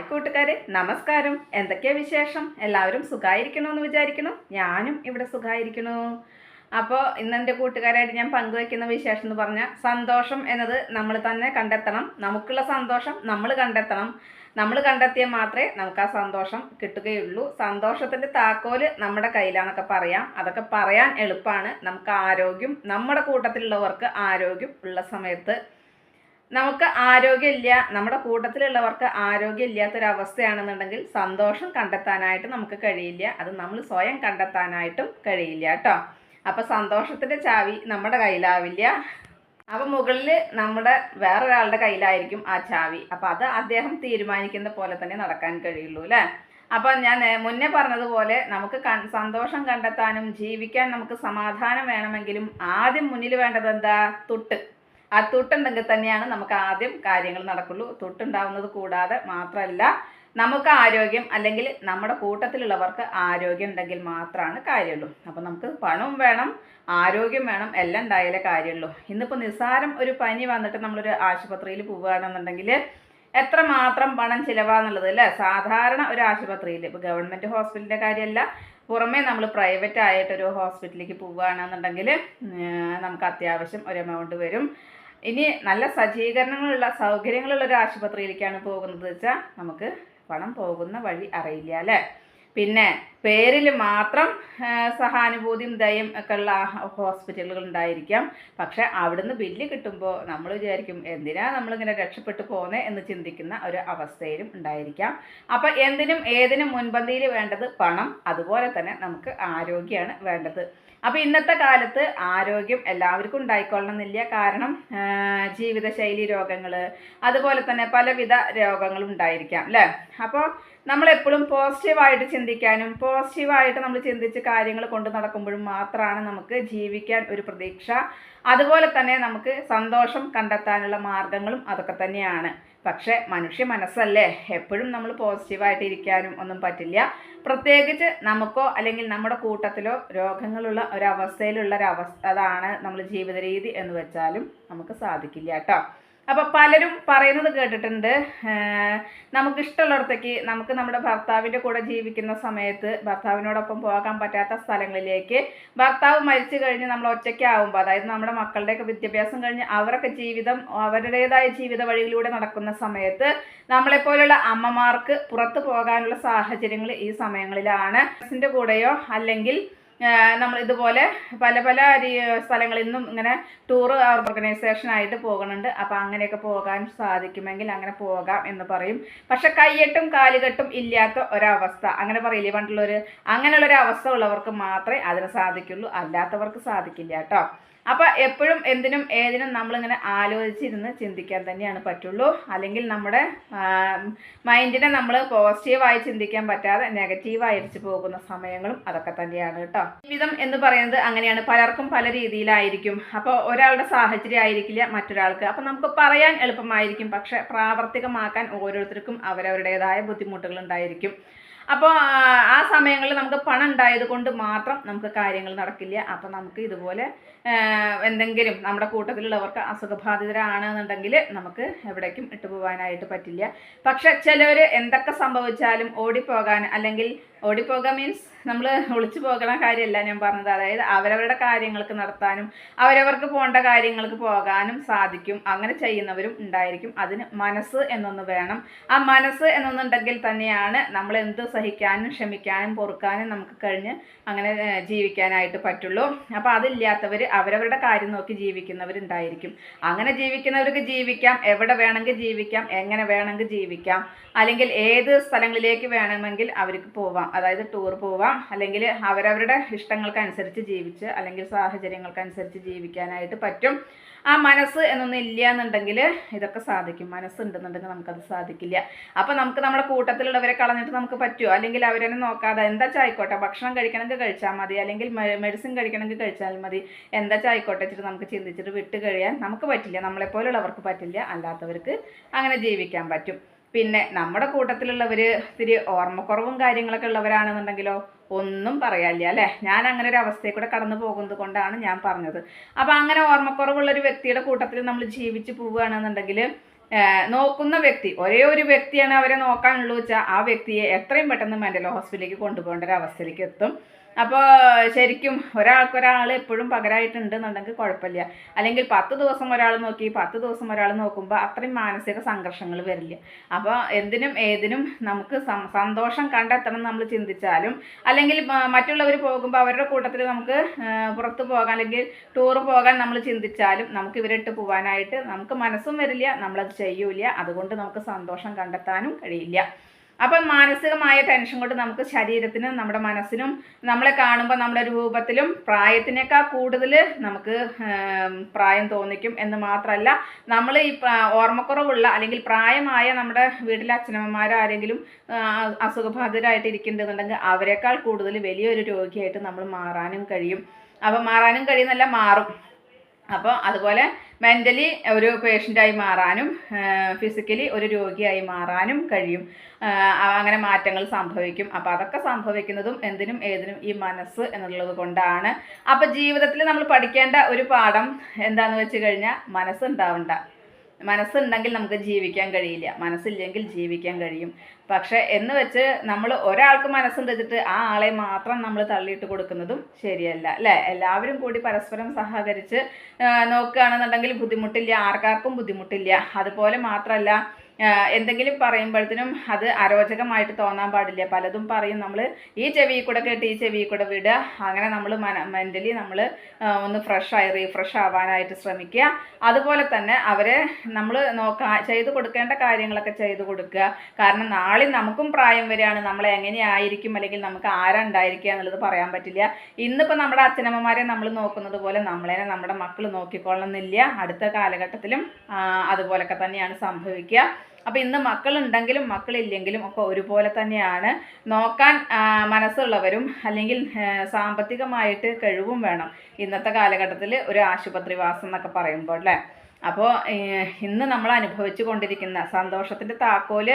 Hi കൂട്ടുകാരെ നമസ്കാരം. എന്തൊക്കെയാ വിശേഷം? എല്ലാവരും സുഖമായിരിക്കണമെന്ന് വിചാരിക്കുന്നു. ഞാനും ഇവിടെ സുഖമായിരിക്കണു അപ്പോൾ ഇന്ന് എന്റെ കൂട്ടുകാരായിട്ട് ഞാൻ പങ്കുവയ്ക്കുന്ന വിശേഷം എന്ന് പറഞ്ഞാൽ സന്തോഷം എന്നത് നമ്മൾ തന്നെ കണ്ടെത്തണം. നമുക്കുള്ള സന്തോഷം നമ്മൾ കണ്ടെത്തണം. നമ്മൾ കണ്ടെത്തിയാൽ മാത്രമേ നമുക്ക് ആ സന്തോഷം കിട്ടുകയുള്ളൂ. സന്തോഷത്തിന്റെ താക്കോൽ നമ്മുടെ കയ്യിലാണെന്നൊക്കെ പറയാം. അതൊക്കെ പറയാൻ എളുപ്പമാണ്. നമുക്ക് ആരോഗ്യം നമ്മുടെ കൂട്ടത്തിലുള്ളവർക്ക് ആരോഗ്യം ഉള്ള സമയത്ത് നമുക്ക് ആരോഗ്യമില്ല നമ്മുടെ കൂട്ടത്തിലുള്ളവർക്ക് ആരോഗ്യം ഇല്ലാത്തൊരവസ്ഥയാണെന്നുണ്ടെങ്കിൽ സന്തോഷം കണ്ടെത്താനായിട്ട് നമുക്ക് കഴിയില്ല. അത് നമ്മൾ സ്വയം കണ്ടെത്താനായിട്ടും കഴിയില്ല കേട്ടോ. അപ്പം സന്തോഷത്തിന്റെ ചാവി നമ്മുടെ കയ്യിലാവില്ല. അപ്പം മുകളിൽ നമ്മുടെ വേറൊരാളുടെ കയ്യിലായിരിക്കും ആ ചാവി. അപ്പം അത് അദ്ദേഹം തീരുമാനിക്കുന്ന പോലെ തന്നെ നടക്കാൻ കഴിയുള്ളൂ അല്ലേ? അപ്പം ഞാൻ മുന്നേ പറഞ്ഞതുപോലെ നമുക്ക് സന്തോഷം കണ്ടെത്താനും ജീവിക്കാൻ നമുക്ക് സമാധാനം വേണമെങ്കിലും ആദ്യം മുന്നിൽ വേണ്ടത് എന്താ? തുട്ട്. ആ തൊട്ടുണ്ടെങ്കിൽ തന്നെയാണ് നമുക്ക് ആദ്യം കാര്യങ്ങൾ നടക്കുള്ളൂ. തൊട്ടുണ്ടാവുന്നത് കൂടാതെ മാത്രമല്ല നമുക്ക് ആരോഗ്യം അല്ലെങ്കിൽ നമ്മുടെ കൂട്ടത്തിലുള്ളവർക്ക് ആരോഗ്യം ഉണ്ടെങ്കിൽ മാത്രമാണ് കാര്യമുള്ളൂ. അപ്പം നമുക്ക് പണവും വേണം ആരോഗ്യം വേണം എല്ലാം ഉണ്ടായാലേ കാര്യമുള്ളൂ. ഇന്നിപ്പോൾ നിസ്സാരം ഒരു പനി വന്നിട്ട് നമ്മളൊരു ആശുപത്രിയിൽ പോവുകയാണെന്നുണ്ടെങ്കിൽ എത്ര മാത്രം പണം ചിലവാന്നുള്ളത് അല്ലേ? സാധാരണ ഒരു ആശുപത്രിയിൽ ഇപ്പോൾ ഗവൺമെന്റ് ഹോസ്പിറ്റലിന്റെ കാര്യമല്ല. പുറമേ നമ്മൾ പ്രൈവറ്റ് ആയിട്ടൊരു ഹോസ്പിറ്റലിലേക്ക് പോവുകയാണെന്നുണ്ടെങ്കിൽ നമുക്ക് അത്യാവശ്യം ഒരു എമൗണ്ട് വരും. ഇനി നല്ല സജ്ജീകരണങ്ങളുള്ള സൗകര്യങ്ങളുള്ള ഒരു ആശുപത്രിയിലേക്കാണ് പോകുന്നത് വെച്ചാൽ നമുക്ക് പണം പോകുന്ന വഴി അറിയില്ല അല്ലേ? പിന്നെ പേരിൽ മാത്രം സഹാനുഭൂതിയും ദയം ഒക്കെ ഉള്ള ഹോസ്പിറ്റലുകൾ ഉണ്ടായിരിക്കാം. പക്ഷെ അവിടുന്ന് ബില്ല് കിട്ടുമ്പോൾ നമ്മൾ വിചാരിക്കും എന്തിനാ നമ്മളിങ്ങനെ രക്ഷപ്പെട്ടു പോകുന്നത് എന്ന് ചിന്തിക്കുന്ന ഒരു അവസ്ഥയിലും ഉണ്ടായിരിക്കാം. അപ്പം എന്തിനും ഏതിനും മുൻപന്തിയിൽ വേണ്ടത് പണം അതുപോലെ തന്നെ നമുക്ക് ആരോഗ്യമാണ് വേണ്ടത്. അപ്പോൾ ഇന്നത്തെ കാലത്ത് ആരോഗ്യം എല്ലാവർക്കും ഉണ്ടായിക്കൊള്ളണമെന്നില്ല കാരണം ജീവിതശൈലി രോഗങ്ങൾ അതുപോലെ തന്നെ പലവിധ രോഗങ്ങളും ഉണ്ടായിരിക്കാം അല്ലേ? അപ്പോൾ നമ്മളെപ്പോഴും പോസിറ്റീവായിട്ട് ചിന്തിക്കാനും പോസിറ്റീവായിട്ട് നമ്മൾ ചിന്തിച്ച് കാര്യങ്ങൾ കൊണ്ട് നടക്കുമ്പോഴും മാത്രമാണ് നമുക്ക് ജീവിക്കാൻ ഒരു പ്രതീക്ഷ. അതുപോലെ തന്നെ നമുക്ക് സന്തോഷം കണ്ടെത്താനുള്ള മാർഗങ്ങളും അതൊക്കെ തന്നെയാണ്. പക്ഷേ മനുഷ്യ മനസ്സല്ലേ? എപ്പോഴും നമ്മൾ പോസിറ്റീവായിട്ട് ഇരിക്കാനും ഒന്നും പറ്റില്ല. പ്രത്യേകിച്ച് നമുക്കോ അല്ലെങ്കിൽ നമ്മുടെ കൂട്ടത്തിലോ രോഗങ്ങളുള്ള ഒരവസ്ഥയിലുള്ള ഒരു അവസ്ഥ അതാണ് നമ്മൾ ജീവിത രീതി എന്ന് വെച്ചാലും നമുക്ക് സാധിക്കില്ല കേട്ടോ. അപ്പോൾ പലരും പറയുന്നത് കേട്ടിട്ടുണ്ട്. നമുക്ക് ഇഷ്ടമുള്ളിടത്തേക്ക് നമുക്ക് നമ്മുടെ ഭർത്താവിന്റെ കൂടെ ജീവിക്കുന്ന സമയത്ത് ഭർത്താവിനോടൊപ്പം പോകാൻ പറ്റാത്ത സ്ഥലങ്ങളിലേക്ക് ഭർത്താവ് മരിച്ചു കഴിഞ്ഞ് നമ്മൾ ഒറ്റയ്ക്കാവുമ്പോൾ അതായത് നമ്മുടെ മക്കളുടെയൊക്കെ വിദ്യാഭ്യാസം കഴിഞ്ഞ് അവരൊക്കെ ജീവിതം അവരുടേതായ ജീവിത വഴിയിലൂടെ നടക്കുന്ന സമയത്ത് നമ്മളെപ്പോലുള്ള അമ്മമാർക്ക് പുറത്തു പോകാനുള്ള സാഹചര്യങ്ങൾ ഈ സമയങ്ങളിലാണ്. കൂടെയോ അല്ലെങ്കിൽ നമ്മൾ ഇതുപോലെ പല പല സ്ഥലങ്ങളിൽ നിന്നും ഇങ്ങനെ ടൂർ ഓർഗനൈസേഷൻ ആയിട്ട് പോകുന്നുണ്ട്. അപ്പോൾ അങ്ങനെയൊക്കെ പോകാൻ സാധിക്കുമെങ്കിൽ അങ്ങനെ പോകാം എന്ന് പറയും. പക്ഷെ കൈയെട്ടും കാലുകെട്ടും ഇല്ലാത്ത ഒരവസ്ഥ. അങ്ങനെ പറയില്ലേ പണ്ടുള്ളൊരു അങ്ങനെയുള്ളൊരു അവസ്ഥ ഉള്ളവർക്ക് മാത്രമേ അതിന് സാധിക്കുള്ളൂ. അല്ലാത്തവർക്ക് സാധിക്കില്ല കേട്ടോ. അപ്പോൾ എപ്പോഴും എന്തിനും ഏതിനും നമ്മളിങ്ങനെ ആലോചിച്ചിരുന്ന് ചിന്തിക്കാൻ തന്നെയാണ് പറ്റുള്ളൂ. അല്ലെങ്കിൽ നമ്മുടെ മൈൻഡിനെ നമ്മൾ പോസിറ്റീവായി ചിന്തിക്കാൻ പറ്റാതെ നെഗറ്റീവായിരിച്ച് പോകുന്ന സമയങ്ങളും അതൊക്കെ തന്നെയാണ് കേട്ടോ. ജീവിതം എന്ന് പറയുന്നത് അങ്ങനെയാണ്. പലർക്കും പല രീതിയിലായിരിക്കും. അപ്പോൾ ഒരാളുടെ സാഹചര്യം ആയിരിക്കില്ല മറ്റൊരാൾക്ക്. അപ്പോൾ നമുക്ക് പറയാൻ എളുപ്പമായിരിക്കും. പക്ഷെ പ്രാവർത്തികമാക്കാൻ ഓരോരുത്തർക്കും അവരവരുടേതായ ബുദ്ധിമുട്ടുകൾ ഉണ്ടായിരിക്കും. അപ്പോൾ ആ സമയങ്ങളിൽ നമുക്ക് പണം ഉണ്ടായത് കൊണ്ട് മാത്രം നമുക്ക് കാര്യങ്ങൾ നടക്കില്ല. അപ്പോൾ നമുക്ക് ഇതുപോലെ എന്തെങ്കിലും നമ്മുടെ കൂട്ടത്തിലുള്ളവർക്ക് അസുഖബാധിതരാണെന്നുണ്ടെങ്കിൽ നമുക്ക് എവിടേക്കും ഇട്ടുപോകാനായിട്ട് പറ്റില്ല. പക്ഷെ ചിലർ എന്തൊക്കെ സംഭവിച്ചാലും ഓടിപ്പോകാൻ അല്ലെങ്കിൽ ഓടിപ്പോകാൻ മീൻസ് നമ്മൾ ഒളിച്ചു പോകുന്ന കാര്യമല്ല ഞാൻ പറഞ്ഞത്. അതായത് അവരവരുടെ കാര്യങ്ങൾക്ക് നടത്താനും അവരവർക്ക് പോകേണ്ട കാര്യങ്ങൾക്ക് പോകാനും സാധിക്കും. അങ്ങനെ ചെയ്യുന്നവരും ഉണ്ടായിരിക്കും. അതിന് മനസ്സ് എന്നൊന്ന് വേണം. ആ മനസ്സ് എന്നൊന്നുണ്ടെങ്കിൽ തന്നെയാണ് നമ്മൾ എന്ത് സഹിക്കാനും ക്ഷമിക്കാനും പൊറുക്കാനും നമുക്ക് കഴിഞ്ഞ് അങ്ങനെ ജീവിക്കാനായിട്ട് പറ്റുള്ളൂ. അപ്പോൾ അതില്ലാത്തവർ അവരവരുടെ കാര്യം നോക്കി ജീവിക്കുന്നവരുണ്ടായിരിക്കും. അങ്ങനെ ജീവിക്കുന്നവർക്ക് ജീവിക്കാം. എവിടെ വേണമെങ്കിൽ ജീവിക്കാം. എങ്ങനെ വേണമെങ്കിൽ ജീവിക്കാം. അല്ലെങ്കിൽ ഏത് സ്ഥലങ്ങളിലേക്ക് വേണമെങ്കിൽ അവർക്ക് പോവാം. അതായത് ടൂർ പോവാം. അല്ലെങ്കിൽ അവരവരുടെ ഇഷ്ടങ്ങൾക്കനുസരിച്ച് ജീവിച്ച് അല്ലെങ്കിൽ സാഹചര്യങ്ങൾക്കനുസരിച്ച് ജീവിക്കാനായിട്ട് പറ്റും. ആ മനസ്സ് എന്നൊന്നും ഇല്ല എന്നുണ്ടെങ്കിൽ ഇതൊക്കെ സാധിക്കും. മനസ്സുണ്ടെന്നുണ്ടെങ്കിൽ നമുക്കത് സാധിക്കില്ല. അപ്പോൾ നമുക്ക് നമ്മുടെ കൂട്ടത്തിലുള്ളവരെ കളഞ്ഞിട്ട് നമുക്ക് പറ്റുമോ അല്ലെങ്കിൽ അവരെന്നെ നോക്കാതെ എന്താ ആയിക്കോട്ടെ ഭക്ഷണം കഴിക്കണമെങ്കിൽ കഴിച്ചാൽ മതി. അല്ലെങ്കിൽ മെഡിസിൻ കഴിക്കണമെങ്കിൽ കഴിച്ചാൽ മതി. എന്താ ആയിക്കോട്ടെ വെച്ചിട്ട് നമുക്ക് ചിന്തിച്ചിട്ട് വിട്ട് കഴിയാൻ നമുക്ക് പറ്റില്ല. നമ്മളെപ്പോലുള്ളവർക്ക് പറ്റില്ല. അല്ലാത്തവർക്ക് അങ്ങനെ ജീവിക്കാൻ പറ്റും. പിന്നെ നമ്മുടെ കൂട്ടത്തിലുള്ളവർ ഇത്തിരി ഓർമ്മക്കുറവും കാര്യങ്ങളൊക്കെ ഉള്ളവരാണെന്നുണ്ടെങ്കിലോ ഒന്നും പറയാനില്ല അല്ലേ? ഞാൻ അങ്ങനെ ഒരു അവസ്ഥയിൽ കൂടെ കടന്നു പോകുന്നത് കൊണ്ടാണ് ഞാൻ പറഞ്ഞത്. അപ്പോൾ അങ്ങനെ ഓർമ്മക്കുറവുള്ള ഒരു വ്യക്തിയുടെ കൂട്ടത്തിൽ നമ്മൾ ജീവിച്ച് പോവുകയാണെന്നുണ്ടെങ്കിൽ നോക്കുന്ന വ്യക്തി ഒരേ ഒരു വ്യക്തിയാണ് അവരെ നോക്കാനുള്ളൂ വെച്ചാൽ ആ വ്യക്തിയെ എത്രയും പെട്ടെന്ന് മെന്റൽ ഹോസ്പിറ്റലിലേക്ക് കൊണ്ടുപോകേണ്ട ഒരു അവസ്ഥയിലേക്ക് എത്തും. അപ്പോൾ ശരിക്കും ഒരാൾക്കൊരാൾ എപ്പോഴും പകരമായിട്ടുണ്ടെന്നുണ്ടെങ്കിൽ കുഴപ്പമില്ല. അല്ലെങ്കിൽ പത്ത് ദിവസം ഒരാൾ നോക്കി പത്ത് ദിവസം ഒരാൾ നോക്കുമ്പോൾ അത്രയും മാനസിക സംഘർഷങ്ങൾ വരില്ല. അപ്പോൾ എന്തിനും ഏതിനും നമുക്ക് സന്തോഷം കണ്ടെത്തണം നമ്മൾ ചിന്തിച്ചാലും അല്ലെങ്കിൽ മറ്റുള്ളവർ പോകുമ്പോൾ അവരുടെ കൂട്ടത്തിൽ നമുക്ക് പുറത്ത് പോകാൻ അല്ലെങ്കിൽ ടൂർ പോകാൻ നമ്മൾ ചിന്തിച്ചാലും നമുക്ക് ഇവരിട്ട് പോകാനായിട്ട് നമുക്ക് മനസ്സും വരില്ല നമ്മളത് ചെയ്യൂല അതുകൊണ്ട് നമുക്ക് സന്തോഷം കണ്ടെത്താനും കഴിയില്ല. അപ്പം മാനസികമായ ടെൻഷൻ കൊണ്ട് നമുക്ക് ശരീരത്തിനും നമ്മുടെ മനസ്സിനും നമ്മളെ കാണുമ്പോൾ നമ്മുടെ രൂപത്തിലും പ്രായത്തിനേക്കാൾ കൂടുതൽ നമുക്ക് പ്രായം തോന്നിക്കും എന്ന് മാത്രമല്ല നമ്മൾ ഈ ഓർമ്മക്കുറവുള്ള അല്ലെങ്കിൽ പ്രായമായ നമ്മുടെ വീട്ടിലെ അച്ഛനമ്മമാരോ ആരെങ്കിലും ആ, അസുഖബാധിതരായിട്ട് ഇരിക്കുന്നുണ്ടെന്നുണ്ടെങ്കിൽ അവരെക്കാൾ കൂടുതൽ വലിയൊരു രോഗിയായിട്ട് നമ്മൾ മാറാനും കഴിയും. അപ്പോൾ മാറാനും കഴിയുന്നല്ല മാറും. അപ്പോൾ അതുപോലെ മെന്റലി ഒരു പേഷ്യന്റായി മാറാനും ഫിസിക്കലി ഒരു രോഗിയായി മാറാനും കഴിയും. അങ്ങനെ മാറ്റങ്ങൾ സംഭവിക്കും. അപ്പോൾ അതൊക്കെ സംഭവിക്കുന്നതും എന്തിനും ഏതിനും ഈ മനസ്സ് എന്നുള്ളത് കൊണ്ടാണ്. അപ്പോൾ ജീവിതത്തിൽ നമ്മൾ പഠിക്കേണ്ട ഒരു പാഠം എന്താണെന്ന് വെച്ച് കഴിഞ്ഞാൽ മനസ്സുണ്ടാവണ്ട മനസ്സുണ്ടെങ്കിൽ നമുക്ക് ജീവിക്കാൻ കഴിയില്ല. മനസ്സില്ലെങ്കിൽ ജീവിക്കാൻ കഴിയും. പക്ഷെ എന്ന് വെച്ച് നമ്മൾ ഒരാൾക്ക് മനസ്സും വെച്ചിട്ട് ആ ആളെ മാത്രം നമ്മൾ തള്ളിയിട്ട് കൊടുക്കുന്നതും ശരിയല്ല അല്ലേ? എല്ലാവരും കൂടി പരസ്പരം സഹകരിച്ച് നോക്കുകയാണെന്നുണ്ടെങ്കിൽ ബുദ്ധിമുട്ടില്ല ആർക്കാർക്കും ബുദ്ധിമുട്ടില്ല. അതുപോലെ മാത്രമല്ല എന്തെങ്കിലും പറയുമ്പോഴത്തേനും അത് അരോചകമായിട്ട് തോന്നാൻ പാടില്ല. പലതും പറയും നമ്മൾ ഈ ചെവി കൂടെ കേട്ട് ഈ ചെവി കൂടെ വിടുക. അങ്ങനെ നമ്മൾ മെന്റലി നമ്മൾ ഒന്ന് ഫ്രഷായി റീഫ്രഷ് ആവാനായിട്ട് ശ്രമിക്കുക. അതുപോലെ തന്നെ അവരെ നമ്മൾ നോക്കാ ചെയ്തു കൊടുക്കേണ്ട കാര്യങ്ങളൊക്കെ ചെയ്തു കൊടുക്കുക. കാരണം നാളെ നമുക്കും പ്രായം വരികയാണ് നമ്മൾ എങ്ങനെയായിരിക്കും അല്ലെങ്കിൽ നമുക്ക് ആരുണ്ടായിരിക്കുക എന്നുള്ളത് പറയാൻ പറ്റില്ല. ഇന്നിപ്പോൾ നമ്മുടെ അച്ഛനമ്മമാരെ നമ്മൾ നോക്കുന്നത് പോലെ നമ്മളെ നമ്മുടെ മക്കൾ നോക്കിക്കൊള്ളണമെന്നില്ല. അടുത്ത കാലഘട്ടത്തിലും അതുപോലൊക്കെ തന്നെയാണ് സംഭവിക്കുക. അപ്പോൾ ഇന്ന് മക്കളുണ്ടെങ്കിലും മക്കളില്ലെങ്കിലും ഒക്കെ ഒരുപോലെ തന്നെയാണ്. നോക്കാൻ മനസ്സുള്ളവരും അല്ലെങ്കിൽ സാമ്പത്തികമായിട്ട് കഴിവും വേണം. ഇന്നത്തെ കാലഘട്ടത്തിൽ ഒരു ആശുപത്രി വാസം എന്നൊക്കെ പറയുമ്പോൾ അല്ലേ? അപ്പോൾ ഇന്ന് നമ്മൾ അനുഭവിച്ചു കൊണ്ടിരിക്കുന്ന സന്തോഷത്തിന്റെ താക്കോൽ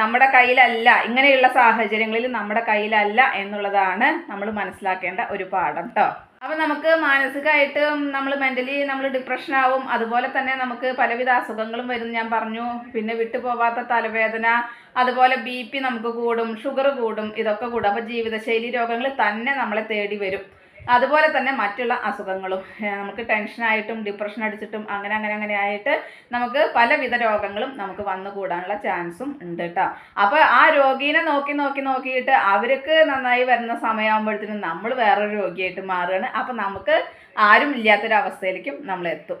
നമ്മുടെ കയ്യിലല്ല ഇങ്ങനെയുള്ള സാഹചര്യങ്ങളിൽ നമ്മുടെ കയ്യിലല്ല എന്നുള്ളതാണ് നമ്മൾ മനസ്സിലാക്കേണ്ട ഒരു പാഠം കേട്ടോ അപ്പം നമുക്ക് മാനസികമായിട്ട് നമ്മൾ മെന്റലി നമ്മൾ ഡിപ്രഷൻ ആവും. അതുപോലെ തന്നെ നമുക്ക് പലവിധ അസുഖങ്ങളും വരും ഞാൻ പറഞ്ഞു. പിന്നെ വിട്ടുപോവാത്ത തലവേദന അതുപോലെ ബി പി നമുക്ക് കൂടും ഷുഗർ കൂടും ഇതൊക്കെ കൂടും. അപ്പോൾ ജീവിതശൈലി രോഗങ്ങൾ തന്നെ നമ്മളെ തേടി വരും. അതുപോലെ തന്നെ മറ്റുള്ള അസുഖങ്ങളും നമുക്ക് ടെൻഷനായിട്ടും ഡിപ്രഷൻ അടിച്ചിട്ടും അങ്ങനെ അങ്ങനെ അങ്ങനെ ആയിട്ട് നമുക്ക് പലവിധ രോഗങ്ങളും നമുക്ക് വന്നു കൂടാനുള്ള ചാൻസും ഉണ്ട് കേട്ടോ അപ്പോൾ ആ രോഗീനെ നോക്കി നോക്കി നോക്കിയിട്ട് അവർക്ക് നന്നായി വരുന്ന സമയമാകുമ്പോഴത്തേനും നമ്മൾ വേറൊരു രോഗിയായിട്ട് മാറുകയാണ്. അപ്പോൾ നമുക്ക് ആരും ഇല്ലാത്തൊരവസ്ഥയിലേക്കും നമ്മൾ എത്തും